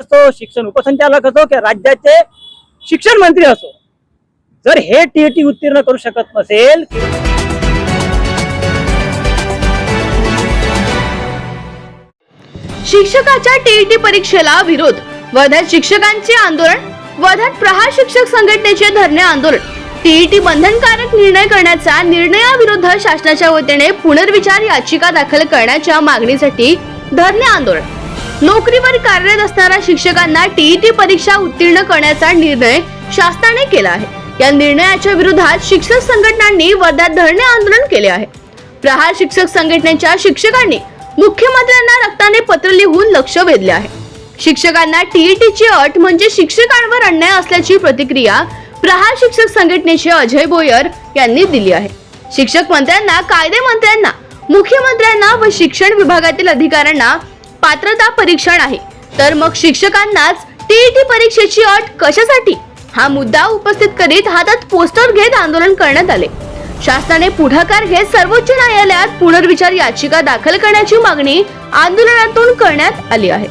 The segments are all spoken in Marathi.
असो शिक्षण उपसंचालक असो किंवा राज्याचे शिक्षण मंत्री असो जर हे टीईटी उत्तीर्ण करू शकत नसेल शिक्षकाच्या टीईटी परीक्षेला विरोध वर्ध्यात शिक्षकांचे आंदोलन वर्ध्यात प्रहार शिक्षक संघटनेचे धरणे आंदोलन. टीईटी बंधनकारक निर्णय करण्याचा निर्णयाविरुद्ध शासनाच्या वतीने पुनर्विचार याचिका दाखल करण्याच्या मागणीसाठी धरणे आंदोलन. नोकरीवर कार्यरत असणाऱ्या शिक्षकांना टीईटी परीक्षा उत्तीर्ण करण्याचा निर्णय शासनाने केला आहे. या निर्णयाच्या विरोधात शिक्षक संघटनांनी वर्ध्यात धरणे आंदोलन केले आहे. प्रहार शिक्षक संघटनेच्या शिक्षकांनी मुख्यमंत्र्यांना रक्ताने पत्र लिहून लक्ष वेधले आहे. शिक्षकांना टीईटीची अट म्हणजे शिक्षकांवर अन्याय असल्याची प्रतिक्रिया प्रहार शिक्षक संघटनेचे अजय बोयर यांनी दिली आहे. शिक्षक मंत्र्यांना कायदे मंत्र्यांना मुख्यमंत्र्यांना व शिक्षण विभागातील अधिकाऱ्यांना पात्रता परीक्षण आहे. तर मग शिक्षकांनाच टीईटी परीक्षेची अट कशासाठी? हा मुद्दा उपस्थित करीत हातात पोस्टर घेत आंदोलन करण्यात आले. शासनाने पुढाकार घेत सर्वोच्च न्यायालयात पुनर्विचार याचिका दाखल करण्याची मागणी आंदोलनातून करण्यात आली आहे.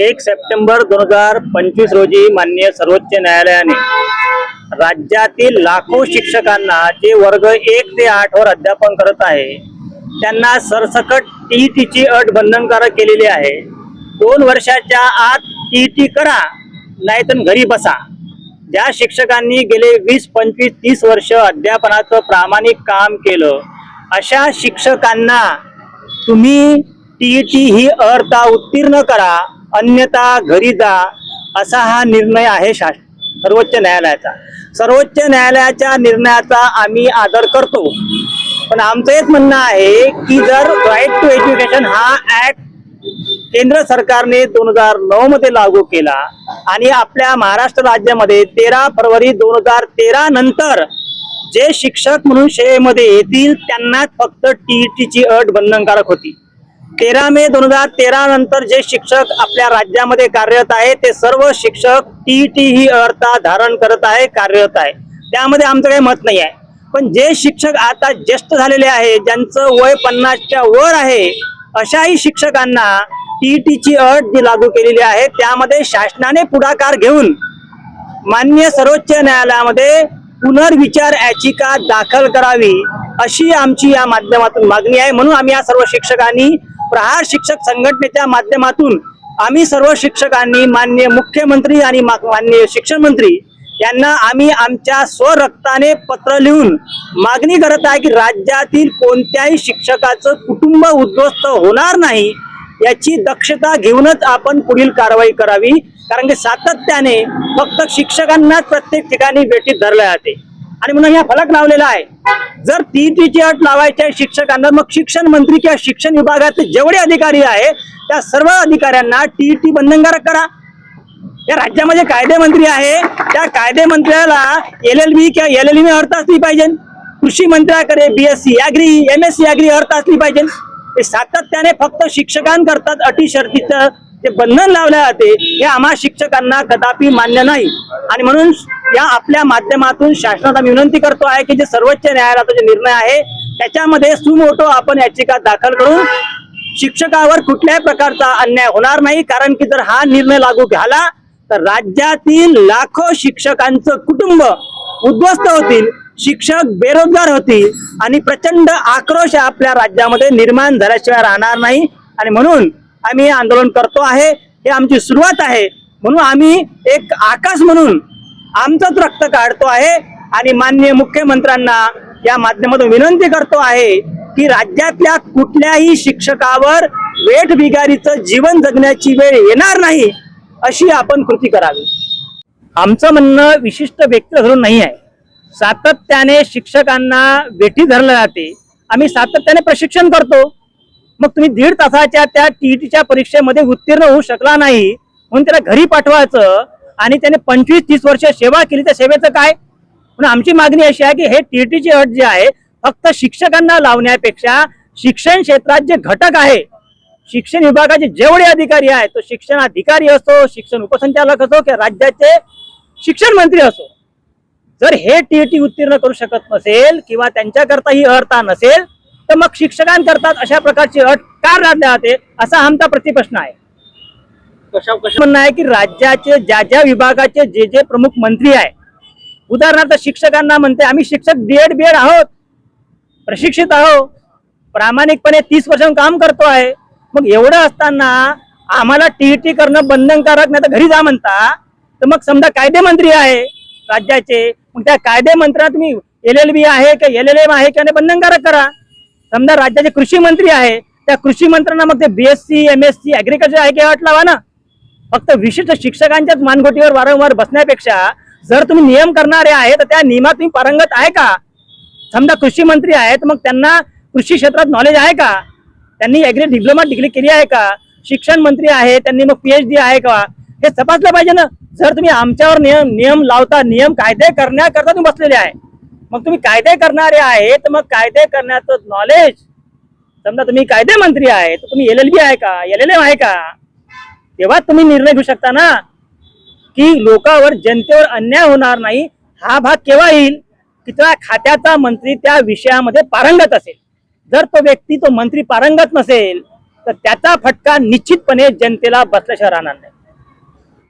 एक सप्टेंबर दोन हजार पंचवीस रोजी माननीय सर्वोच्च न्यायालयाने राज्यातील लाखो शिक्षकांना जे वर्ग एक ते आठ वर अध्यापन करत आहे त्यांना सरसकट टीईटीची अट बंधनकारक केलेली आहे. दोन वर्षाच्या आत टीईटी करा नाहीतर घरी बसा. ज्या शिक्षकांनी गेले वीस पंचवीस तीस वर्ष अध्यापनाचं प्रामाणिक काम केलं अशा शिक्षकांना तुम्ही टीईटी ही अर्था उत्तीर्ण करा अन्यथा घरी जा असा हा निर्णय आहे शास सर्वोच्च न्यायालयाचा. सर्वोच्च न्यायालयाच्या निर्णयाचा आम्ही आदर करतो. पण आमचं एक म्हणणं आहे की जर राईट टू एज्युकेशन हा ऍक्ट केंद्र सरकारने दोन हजार नऊ मध्ये लागू केला आणि आपल्या महाराष्ट्र राज्यामध्ये तेरा फरवरी दोन हजार तेरा नंतर जे शिक्षक म्हणून सेवेमध्ये येतील त्यांनाच फक्त टीईटीची अट बंधनकारक होती. तेरा मे दोन हजार तेरा नंतर जे शिक्षक आपल्या राज्यामध्ये कार्यरत आहे ते सर्व शिक्षक टीईटी ही अर्था धारण करत आहे कार्यरत आहे. त्यामध्ये आमचं काही मत नाही आहे. पण जे शिक्षक आता ज्येष्ठ झालेले आहे ज्यांचं वय पन्नासच्या वर आहे अशाही शिक्षकांना टीईटीची अट जी लागू केलेली आहे त्यामध्ये शासनाने पुढाकार घेऊन मान्य सर्वोच्च न्यायालयामध्ये पुनर्विचार याचिका दाखल करावी अशी आमची या माध्यमातून मागणी आहे. म्हणून आम्ही या सर्व शिक्षकांनी प्रहार शिक्षक संघटनेच्या माध्यमातून आम्ही सर्व शिक्षकांनी मान्य मुख्यमंत्री आणि मा- माननीय शिक्षण मंत्री यांना आम्ही आमच्या स्वरक्ताने पत्र लिहून मागणी करत आहे की राज्यातील कोणत्याही शिक्षकाचं कुटुंब उद्ध्वस्त होणार नाही याची दक्षता घेऊनच आपण पुढील कारवाई करावी. कारण की सातत्याने फक्त शिक्षकांनाच प्रत्येक ठिकाणी भेटीत धरले जाते. आणि म्हणून हा फलक लावलेला आहे. जर टीईटीची अट लावायची आहे शिक्षकांना मग शिक्षण मंत्री किंवा शिक्षण विभागाचे जेवढे अधिकारी आहे त्या सर्व अधिकाऱ्यांना टीईटी बंधनकारक करा. या राज्यामध्ये कायदे मंत्री आहे. त्या कायदे मंत्र्याला एल एल बी किंवा एल एल बी अर्थ असली पाहिजे. कृषी मंत्र्याकडे BSc agri M S C agri अर्थ असली पाहिजे. ते सातत्याने फक्त शिक्षकांकरताच अटी शर्तीचं जे बंधन लावले जाते हे आम्हा शिक्षकांना कदापि मान्य नाही. आणि म्हणून या आपल्या माध्यमातून शासनाला विनंती करतो आहे की जे सर्वोच्च न्यायालयाचा जे निर्णय आहे त्याच्यामध्ये सुमोटो आपण याचिका दाखल करून शिक्षकावर कुठल्याही प्रकारचा अन्याय होणार नाही कारण की जर हा निर्णय लागू झाला तर राज्यातील लाखो शिक्षकांचं कुटुंब उद्ध्वस्त होतील शिक्षक बेरोजगार होतील आणि प्रचंड आक्रोश आपल्या राज्यामध्ये निर्माण झाल्याशिवाय राहणार नाही. आणि म्हणून आम्ही हे आंदोलन करतो आहे. हे आमची सुरुवात आहे. म्हणून आम्ही एक आकाश म्हणून आमचंच रक्त काढतो आहे. आणि माननीय मुख्यमंत्र्यांना या माध्यमातून विनंती करतो आहे की राज्यातल्या कुठल्याही शिक्षकावर वेठ बिगारीचं जीवन जगण्याची वेळ येणार नाही. अशी आपण कृती करावी. आमचं म्हणणं विशिष्ट व्यक्ती धरून नाही आहे. सातत्याने शिक्षकांना वेठी धरलं जाते. आम्ही सातत्याने प्रशिक्षण करतो. मग तुम्ही दीड तासाच्या त्या टीईटीच्या परीक्षेमध्ये उत्तीर्ण होऊ शकला नाही म्हणून त्याला घरी पाठवायचं आणि त्याने पंचवीस तीस वर्ष सेवा केली त्या सेवेचं काय? म्हणून आमची मागणी अशी आहे की हे टीईटीची अट जी आहे फक्त शिक्षकांना लावण्यापेक्षा शिक्षण क्षेत्रात जे घटक आहे शिक्षण विभागाचे जेवढे अधिकारी आहेत तो शिक्षण अधिकारी असो शिक्षण उपसंचालक असो किंवा राज्याचे शिक्षण मंत्री असो जर हे टीईटी उत्तीर्ण करू शकत नसेल किंवा त्यांच्याकरता ही अर्था नसेल तर मग शिक्षकांकरता अशा प्रकारची अट का लादल्या जाते असा आमचा प्रतिप्रश्न आहे. कशा कशा म्हणणं आहे की राज्याचे ज्या ज्या विभागाचे जे जे प्रमुख मंत्री आहे उदाहरणार्थ शिक्षकांना म्हणते आम्ही शिक्षक बीएड बीएड आहोत प्रशिक्षित आहोत प्रामाणिकपणे तीस वर्ष काम करतो आहे मग एवढं असताना आम्हाला टीईटी करणं बंधनकारक नाही तर घरी जा म्हणता तर मग समजा कायदे मंत्री आहे राज्याचे मग त्या कायदे मंत्र्यात तुम्ही एल एल बी आहे का एल एल एम आहे का नाही बंधनकारक करा. समजा राज्याचे कृषी मंत्री आहे त्या कृषी मंत्र्यांना मग ते BSc M S C agriculture आहे की वाटला लावा ना. फक्त विशिष्ट शिक्षकांच्याच मानगोटीवर वारंवार बसण्यापेक्षा जर तुम्ही नियम करणारे आहे तर त्या नियमात तुम्ही पारंगत आहे का? समजा कृषी मंत्री आहेत मग त्यांना कृषी क्षेत्रात नॉलेज आहे का? त्यांनी ऍग्री डिप्लोमा डिग्री केली आहे का? शिक्षण मंत्री आहे त्यांनी मग पीएचडी आहे का? हे तपासलं पाहिजे ना. जर तुम्ही आमच्यावर नियम नियम लावता नियम कायदे करण्याकरता तुम्ही बसलेले आहे. मग तुम्ही कायदे करणारे आहे तर मग कायदे करण्याचं नॉलेज समजा तुम्ही कायदे मंत्री आहे तर तुम्ही एल एल बी आहे का? एल एल एम आहे का? तेव्हा तुम्ही निर्णय घेऊ शकता ना की लोकांवर जनतेवर अन्याय होणार नाही. हा भाग केव्हा येईल? की त्या खात्याचा मंत्री त्या विषयामध्ये पारंगत असेल. जर तो व्यक्ती तो मंत्री पारंगत नसेल तर त्याचा फटका निश्चितपणे जनतेला बसल्याशिवाय राहणार नाही.